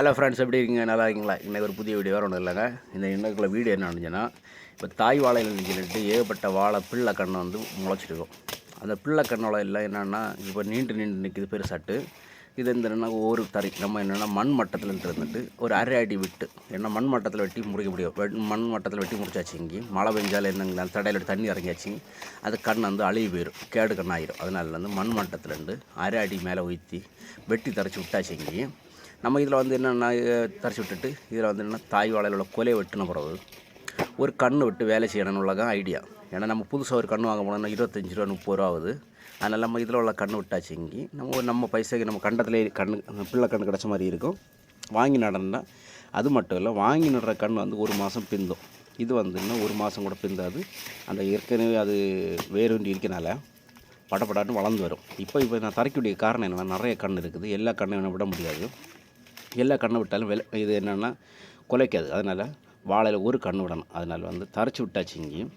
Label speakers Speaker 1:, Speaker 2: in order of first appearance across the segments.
Speaker 1: Hello friends எப்படி இருக்கீங்க? நல்லா இருக்கீங்களா? இன்றைக்கி ஒரு புதிய வீடியோ வேறு ஒன்றும் இல்லைங்க. இந்த இன்னக்குள்ள வீடியோ என்ன இருந்துச்சுன்னா இப்போ தாய் வாழையில் சொல்லிட்டு ஏகப்பட்ட வாழை பிள்ளை கண்ணை வந்து முளைச்சிருக்கும் அந்த பிள்ளை கண்ணோட எல்லாம் என்னென்னா இப்போ நீண்டு நீண்டு நிற்கிது பெருசாட்டு இது இந்த என்னன்னா ஒரு தறி. நம்ம என்னென்னா மண் மட்டத்தில் இருந்துட்டு ஒரு அரை அடி விட்டு ஏன்னா மண் மட்டத்தில் வெட்டி முடிக்க முடியும். வெட் மண் மட்டத்தில் வெட்டி முடிச்சாச்சு இங்கே. மழை பெஞ்சால் என்னங்க தடையில் தண்ணி இறங்கியாச்சு. அது கண் வந்து அழுகி போயிடும் கேடு கண்ணாயிரும். அதனால வந்து மண் மட்டத்துலேருந்து அரை அடி மேலே ஊற்றி வெட்டி தரைச்சி விட்டாச்சு இங்கேயும் நம்ம இதில் வந்து என்னென்னா தரைச்சி விட்டுட்டு இதில் வந்து என்னென்னா தாய் வாழையில் உள்ள கொலை வெட்டின பிறகு ஒரு கண்ணு விட்டு வேலை செய்யணும்னு உள்ளதான் ஐடியா ஏன்னா நம்ம புதுசாக ஒரு கண்ணு வாங்க போனோம்னா இருபத்தஞ்சி ரூபா முப்பது ரூபா ஆகுது. அதனால் நம்ம இதில் உள்ள கண்ணு விட்டாச்சு இங்கே. நம்ம ஒரு நம்ம பைசாக்கு நம்ம கண்டத்திலே கண்ணு பிள்ளை கண்ணு கிடச்ச மாதிரி இருக்கும். வாங்கி நடந்தால் அது மட்டும் இல்லை வாங்கி நடுற கண் வந்து ஒரு மாதம் பிந்தும். இது வந்து இன்னும் ஒரு மாதம் கூட பிந்தாது. அந்த ஏற்கனவே அது வேரூண்டி இருக்கனால படப்படாட்டு வளர்ந்து வரும். இப்போ இப்போ நான் தரைக்கக்கூடிய காரணம் என்னென்னா நிறைய கண் இருக்குது. எல்லா கண்ணையும் விட முடியாது. எல்லா கண்ணை விட்டாலும் வெலை இது என்னென்னா குலைக்காது. அதனால் வாழையில் ஒரு கண்ணு விடணும். அதனால் வந்து தரைச்சி விட்டாச்சு இங்கேயும்.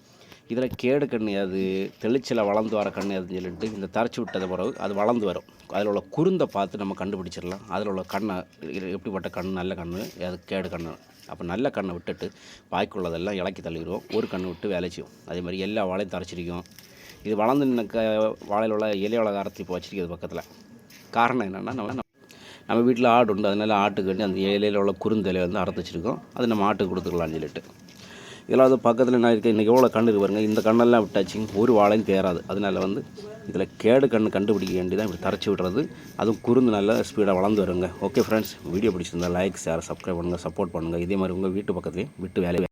Speaker 1: இதில் கேடு கண்ணு அது தெளிச்சில் வளர்ந்து வர கண்ணு அதுன்னு சொல்லிட்டு இந்த தரைச்சி விட்டது பிறகு அது வளர்ந்து வரும். அதில் உள்ள குருந்தை பார்த்து நம்ம கண்டுபிடிச்சிடலாம். அதில் உள்ள கண்ணை இது எப்படிப்பட்ட கண் நல்ல கண்ணு அது கேடு கண்ணு. அப்போ நல்ல கண்ணை விட்டுட்டு பாய்க்குள்ளதெல்லாம் இலக்கி தள்ளிடுவோம். ஒரு கண்ணு விட்டு வேலை செய்வோம் அதே மாதிரி எல்லா வாழையும் தரைச்சிருக்கும். இது வளர்ந்து நின்ன வாழையில் உள்ள இலையோட அரைச்சி இப்போ வச்சிருக்கிறது பக்கத்தில். காரணம் என்னென்னா நம்ம நம்ம வீட்டில் ஆடு உண்டு. அதனால ஆட்டுக்கு வேண்டி அந்த இலையில் உள்ள குறுந்தலையை வந்து அறுத்து வச்சுருக்கோம். அது நம்ம ஆட்டுக்கு கொடுத்துக்கலாம்னு சொல்லிட்டு. இதெல்லாம் வந்து பக்கத்தில் நான் இருக்கேன். இன்றைக்கி எவ்வளோ கண்ணு இருக்கு இந்த கண்ணெல்லாம் விட்டாச்சு. ஒரு வாழையும் தேராது. அதனால வந்து இதில் கேடு கண்ணு கண்டுபிடிக்க வேண்டி தான் இப்படி தரைச்சி விடுறது. அதுவும் குறுந்து நல்லா ஸ்பீடாக வளர்ந்து வருங்க. ஓகே ஃப்ரெண்ட்ஸ் வீடியோ பிடிச்சிருந்தா லைக் ஷேர் சப்ஸ்கிரைப் பண்ணுங்கள் சப்போர்ட் பண்ணுங்கள் இதே மாதிரி உங்கள் வீட்டு பக்கத்துலேயும் விட்டு வேலை